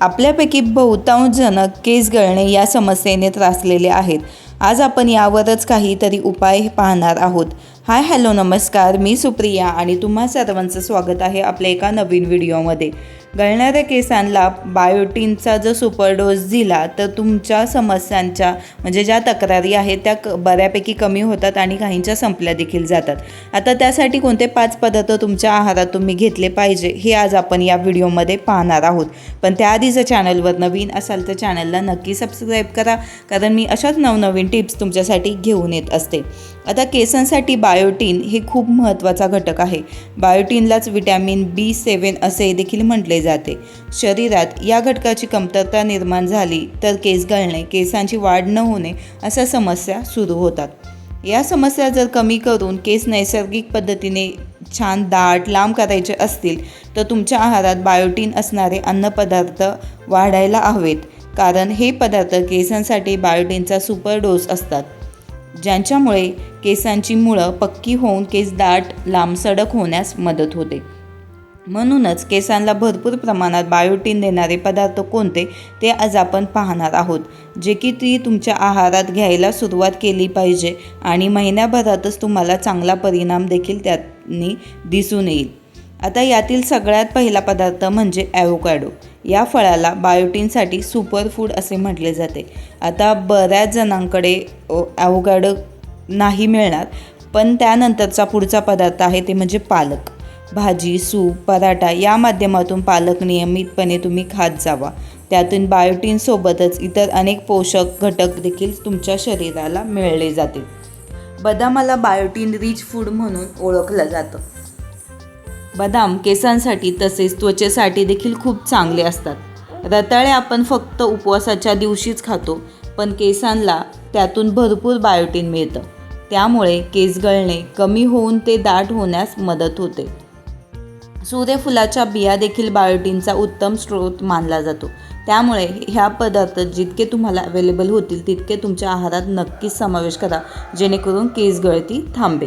आपल्यापैकी बहुतांश जण केस गळणे या समस्येने त्रासलेले आहेत. आज आपण यावरच काहीतरी उपाय पाहणार आहोत. हाय हॅलो नमस्कार. मी सुप्रिया आणि तुम्हा सर्वांचं स्वागत आहे आपल्या एका नवीन व्हिडिओमध्ये. गळणाऱ्या केसांना बायोटीनचा जर सुपर डोस दिला तर तुमच्या समस्यांच्या म्हणजे ज्या तक्रारी आहेत त्या क बऱ्यापैकी कमी होतात आणि काहींच्या संपल्या देखील जातात. आता त्यासाठी कोणते पाच पदार्थ तुमच्या आहारात तुम्ही घेतले पाहिजे हे आज आपण या व्हिडिओमध्ये पाहणार आहोत. पण त्याआधी जर चॅनलवर नवीन असाल तर चॅनलला नक्की सबस्क्राईब करा कारण मी अशाच नवनवीन टिप्स तुमच्यासाठी घेऊन येत असते. आता केसांसाठी बायोटीन हे खूप महत्त्वाचा घटक आहे. बायोटीनलाच विटॅमिन बी सेवन असे देखील म्हटले जाते. शरीरात या घटकाची कमतरता निर्माण झाली तर केस गळणे केसांची वाढ न होणे अशा समस्या सुरू होतात. या समस्या जर कमी करून केस नैसर्गिक पद्धतीने छान दाट लांब करायचे असतील तर तुमच्या आहारात बायोटीन असणारे अन्नपदार्थ वाढायला हवेत. कारण हे पदार्थ केसांसाठी बायोटीनचा सुपर डोस असतात. ज्यांच्यामुळे केसांची मुळं पक्की होऊन केस दाट लांबसडक होण्यास मदत होते. म्हणूनच केसांना भरपूर प्रमाणात बायोटीन देणारे पदार्थ कोणते ते आज आपण पाहणार आहोत जे की ती तुमच्या आहारात घ्यायला सुरुवात केली पाहिजे आणि महिन्याभरातच तुम्हाला चांगला परिणाम देखील त्यांनी दिसून येईल. आता यातील सगळ्यात पहिला पदार्थ म्हणजे ॲव्होकॅडो या फळाला बायोटीनसाठी सुपर फूड असे म्हटले जाते. आता बऱ्याच जणांकडे ॲव्होकॅडो नाही मिळणार पण त्यानंतरचा पुढचा पदार्थ आहे ते म्हणजे पालक. भाजी सूप पराठा या माध्यमातून पालक नियमितपणे तुम्ही खात जावा. त्यातून बायोटीनसोबतच इतर अनेक पोषक घटक देखील तुमच्या शरीराला मिळले जातील. बदामाला बायोटीन रिच फूड म्हणून ओळखलं जातं. बदाम केसांसाठी तसेच त्वचेसाठी देखील खूप चांगले असतात. रताळे आपण फक्त उपवासाच्या दिवशीच खातो पण केसांना त्यातून भरपूर बायोटीन मिळतं. त्यामुळे केस गळणे कमी होऊन ते दाट होण्यास मदत होते. सूर्यफुलाच्या बिया देखील बायोटीनचा उत्तम स्रोत मानला जातो. त्यामुळे ह्या पदार्थ जितके तुम्हाला अवेलेबल होतील तितके तुमच्या आहारात नक्कीच समावेश करा जेणेकरून केस गळती थांबेल.